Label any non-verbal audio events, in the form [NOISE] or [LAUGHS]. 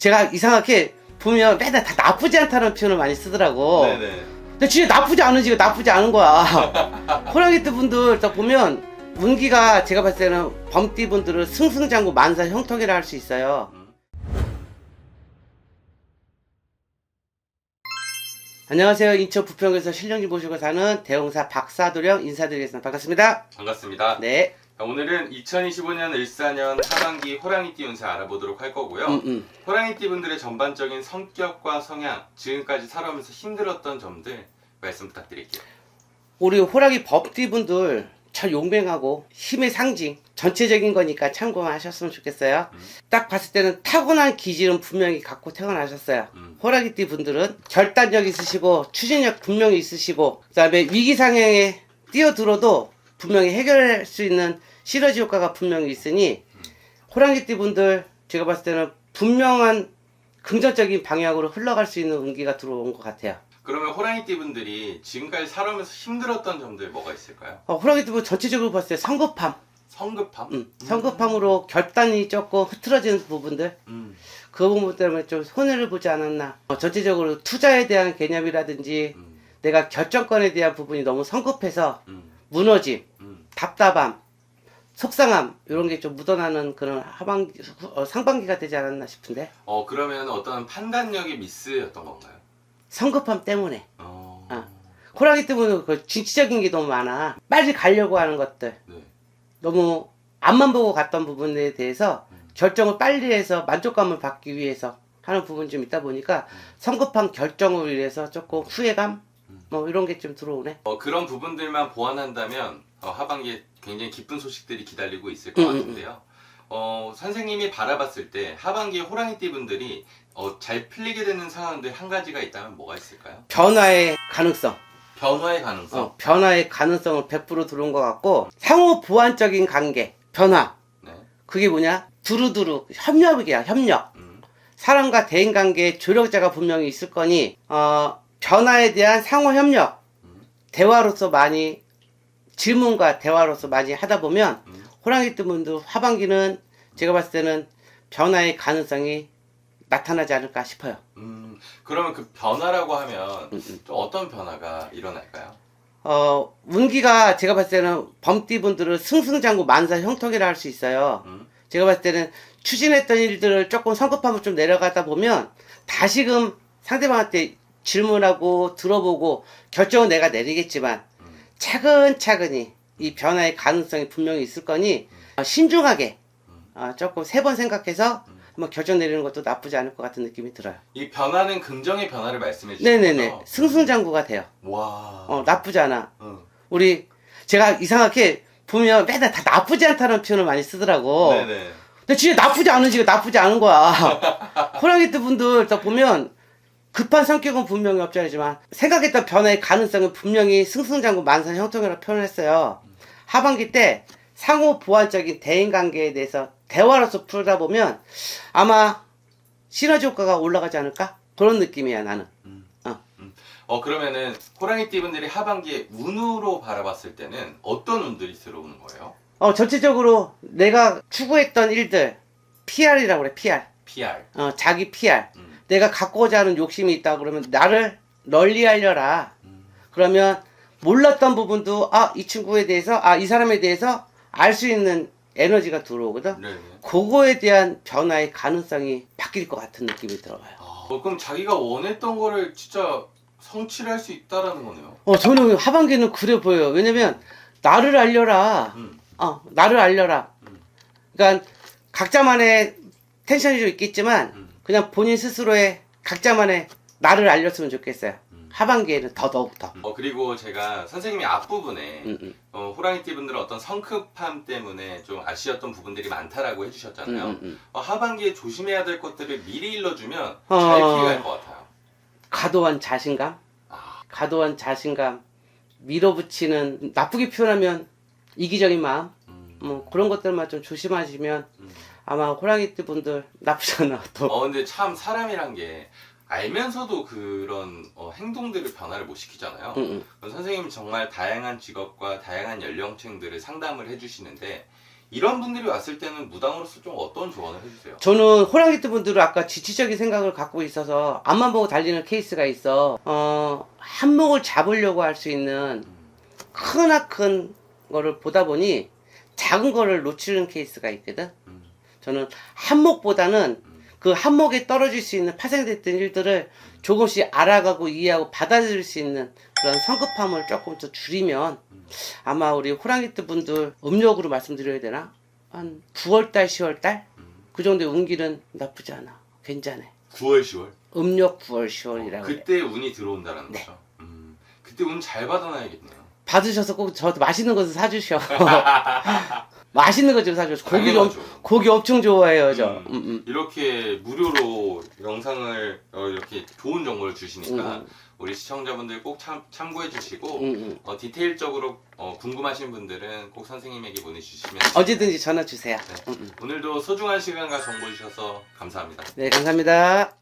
제가 이상하게 보면 맨날 다 나쁘지 않다는 표현을 많이 쓰더라고. 네네. 근데 진짜 나쁘지 않은지가 나쁘지 않은 거야. [LAUGHS] 호랑이띠 분들 딱 보면 운기가 제가 봤을 때는 범띠 분들은 승승장구 만사 형통이라 할 수 있어요. 음. 안녕하세요. 인천 부평에서 신령지 모시고 사는 대형사 박사도령 인사드리겠습니다. 반갑습니다. 반갑습니다. 네. 자, 오늘은 2025년 을사년 하반기 호랑이띠 운세 알아보도록 할 거고요. 음, 음. 호랑이띠 분들의 전반적인 성격과 성향, 지금까지 살아오면서 힘들었던 점들 말씀 부탁드릴게요. 우리 호랑이 법띠 분들 참 용맹하고 힘의 상징 전체적인 거니까 참고하셨으면 좋겠어요. 음. 딱 봤을 때는 타고난 기질은 분명히 갖고 태어나셨어요. 음. 호랑이띠 분들은 결단력 있으시고 추진력 분명히 있으시고 그다음에 위기 상황에 뛰어들어도 분명히 해결할 수 있는 시너지 효과가 분명히 있으니 호랑이띠 분들 제가 봤을 때는 분명한 긍정적인 방향으로 흘러갈 수 있는 운기가 들어온 것 같아요. 그러면 호랑이띠 분들이 지금까지 살아오면서 힘들었던 점들 뭐가 있을까요? 어, 호랑이띠 분 전체적으로 봤을 때 성급함, 성급함? 음, 성급함으로 결단이 조금 흐트러지는 부분들 음. 그 부분 때문에 좀 손해를 보지 않았나. 어, 전체적으로 투자에 대한 개념이라든지 음. 내가 결정권에 대한 부분이 너무 성급해서 음. 무너짐, 음. 답답함, 속상함 이런 게 좀 묻어나는 그런 하반기 어, 상반기가 되지 않았나 싶은데 어, 그러면 어떤 판단력이 미스였던 건가요? 성급함 때문에 어. 아. 호랑이 때문에 그 진취적인 게 너무 많아 빨리 가려고 하는 것들 네. 너무 앞만 보고 갔던 부분에 대해서 음. 결정을 빨리 해서 만족감을 받기 위해서 하는 부분이 좀 있다 보니까 성급한 결정을 위해서 조금 후회감 음. 뭐 이런 게 좀 들어오네. 어, 그런 부분들만 보완한다면 어, 하반기에 굉장히 기쁜 소식들이 기다리고 있을 것 음, 음, 같은데요. 어, 선생님이 바라봤을 때 하반기에 호랑이띠 분들이 어, 잘 풀리게 되는 상황들 한 가지가 있다면 뭐가 있을까요? 변화의 가능성, 변화의 가능성. 어, 변화의 가능성을 100% 들어온 것 같고 상호 보완적인 관계, 변화 네. 그게 뭐냐? 두루두루 협력이야 협력. 음, 사람과 대인 관계에 조력자가 분명히 있을 거니 어, 변화에 대한 상호 협력, 음, 대화로서 많이 질문과 대화로서 많이 하다 보면 음. 호랑이 뜬 분들 하반기는 제가 봤을 때는 변화의 가능성이 나타나지 않을까 싶어요. 음, 그러면 그 변화라고 하면 음, 음. 좀 어떤 변화가 일어날까요? 어, 운기가 제가 봤을 때는 범띠 분들은 승승장구 만사 형통이라 할 수 있어요. 음, 제가 봤을 때는 추진했던 일들을 조금 성급함을 좀 내려가다 보면 다시금 상대방한테 질문하고 들어보고 결정은 내가 내리겠지만 음, 차근차근히 이 변화의 가능성이 분명히 있을 거니 어, 신중하게 음. 어, 조금 세 번 생각해서 음. 한번 결정 내리는 것도 나쁘지 않을 것 같은 느낌이 들어요. 이 변화는 긍정의 변화를 말씀해 주시는 네네네? 승승장구가 돼요. 와. 어, 나쁘지 않아. 응. 우리 제가 이상하게 보면 맨날 다 나쁘지 않다는 표현을 많이 쓰더라고. 네네. 근데 진짜 나쁘지 않은 지가 나쁘지 않은 거야. [LAUGHS] 호랑이띠 분들 딱 보면 급한 성격은 분명히 없잖아지만 생각했던 변화의 가능성은 분명히 승승장구 만산 형통이라고 표현 했어요. 하반기 때 상호 보완적인 대인 관계에 대해서 대화로서 풀다 보면 아마 시너지 효과가 올라가지 않을까? 그런 느낌이야 나는. 어 그러면은 호랑이띠 분들이 하반기에 운으로 바라봤을 때는 어떤 운들이 들어오는 거예요? 어 전체적으로 내가 추구했던 일들 PR이라고 그래 PR. PR. 어 자기 PR. 음. 내가 갖고자 하는 욕심이 있다 그러면 나를 널리 알려라. 음. 그러면 몰랐던 부분도 아 이 친구에 대해서 아 이 사람에 대해서 알 수 있는 에너지가 들어오거든. 네네. 그거에 대한 변화의 가능성이 바뀔 것 같은 느낌이 들어요. 아, 어, 그럼 자기가 원했던 거를 진짜 성취를 할 수 있다라는 거네요. 어 저는 하반기는 그래 보여요. 왜냐면 나를 알려라. 음. 어 나를 알려라. 음. 그러니까 각자만의 텐션이 좀 있겠지만 음. 그냥 본인 스스로의 각자만의 나를 알렸으면 좋겠어요. 음. 하반기에는 더더욱 더. 어 그리고 제가 선생님이 앞부분에 음, 음, 어, 호랑이띠 분들은 어떤 성급함 때문에 좀 아쉬웠던 부분들이 많다라고 음, 해주셨잖아요. 음, 음. 어, 하반기에 조심해야 될 것들을 미리 일러주면 어. 잘 피해갈 것 같아요. 과도한 자신감, 아, 과도한 자신감, 밀어붙이는 나쁘게 표현하면 이기적인 마음, 음. 뭐 그런 것들만 좀 조심하시면 음. 아마 호랑이띠 분들 나쁘지 않아 또. 어 근데 참 사람이란 게 알면서도 그런 어, 행동들을 변화를 못 시키잖아요. 음, 음. 선생님이 정말 다양한 직업과 다양한 연령층들을 상담을 해주시는데 이런 분들이 왔을 때는 무당으로서 좀 어떤 조언을 해주세요? 저는 호랑이띠 분들은 아까 지치적인 생각을 갖고 있어서 앞만 보고 달리는 케이스가 있어. 어, 한몫을 잡으려고 할 수 있는 음, 크나큰 거를 보다 보니 작은 거를 놓치는 케이스가 있거든. 음, 저는 한몫보다는 음. 그 한몫에 떨어질 수 있는 파생됐던 일들을 조금씩 알아가고 이해하고 받아들일 수 있는 그런 성급함을 조금 더 줄이면 음. 아마 우리 호랑이띠 분들 음력으로 말씀드려야 되나? 한 9월달, 10월달? 음. 그 정도의 운길은 나쁘지 않아. 괜찮아. 9월, 10월? 음력 9월, 10월이라고. 그래. 그때 운이 들어온다는 네. 거죠? 음, 그때 운 잘 받아놔야겠네요. 받으셔서 꼭 저한테 맛있는 것을 사주셔. [LAUGHS] [LAUGHS] 맛있는 것좀 사주셔. 고기, 엄, 당연하죠. 고기 엄청 좋아해요, 저. 음. 음, 음. 이렇게 무료로 영상을 어, 이렇게 좋은 정보를 주시니까 음. 우리 시청자분들 꼭 참, 참고해 주시고 음, 음. 어, 디테일적으로 어, 궁금하신 분들은 꼭 선생님에게 보내주시면 언제든지 전화 주세요. 네. 음, 음. 오늘도 소중한 시간과 정보 주셔서 감사합니다. 네, 감사합니다.